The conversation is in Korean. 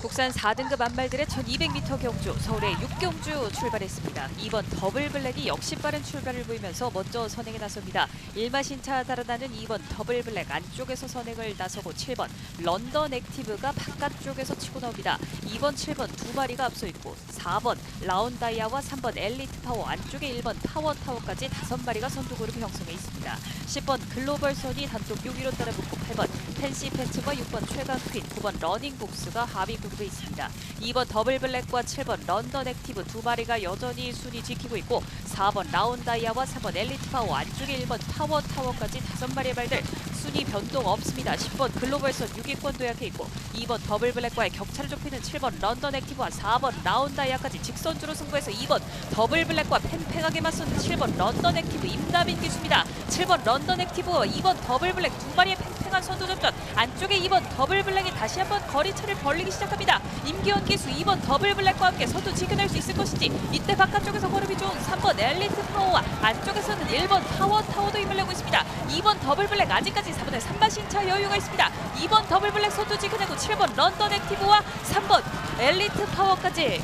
국산 4등급 안말들의 1200m 경주 서울의 6경주 출발했습니다. 2번 더블 블랙이 역시 빠른 출발을 보이면서 먼저 선행에 나섭니다. 일마신차 달아나는 2번 더블 블랙 안쪽에서 선행을 나서고 7번 런던 액티브가 바깥쪽에서 치고 나옵니다. 2번 7번 두 마리가 앞서 있고 4번 라운다이아와 3번 엘리트 파워 안쪽에 1번 파워 타워까지 다섯 마리가 선두 그룹 형성해 있습니다. 10번 글로벌 선이 단독 6위로 따라붙고 8번 펜시 팬츠와 6번 최강 퀸, 9번 러닝 복스가 하위 그룹에 있습니다. 2번 더블 블랙과 7번 런던 액티브 두 마리가 여전히 순위 지키고 있고 4번 라운다이아와 3번 엘리트 파워 안쪽에 1번 파워 타워까지 다섯 마리의 말들 순위 변동 없습니다. 10번 글로벌 선 6위권 도약해 있고 2번 더블 블랙과의 격차를 좁히는 7번 런던 액티브와 4번 라운다이아까지 직선주로 승부해서 2번 더블 블랙과 팽팽하게 맞서는 7번 런던 액티브 임다빈 기수입니다. 7번 런던 액티브와 2번 더블 블랙 두 마리의 팽팽한 선두 접전 안쪽에 2번 더블 블랙이 다시 한번 거리차를 벌리기 시작합니다. 임기원 기수 2번 더블 블랙과 함께 선두 지켜낼 수 있을 것인지 이때 바깥쪽에서 걸음이 좋은 3번 엘리트 파워와 안쪽에서는 1번 파워 타워도 힘을 내고 있습니다. 2번 더블 블랙 아직까지 4번에 3번 신차 여유가 있습니다. 2번 더블 블랙 선두 지켜내고 7번 런던 액티브와 3번 엘리트 파워까지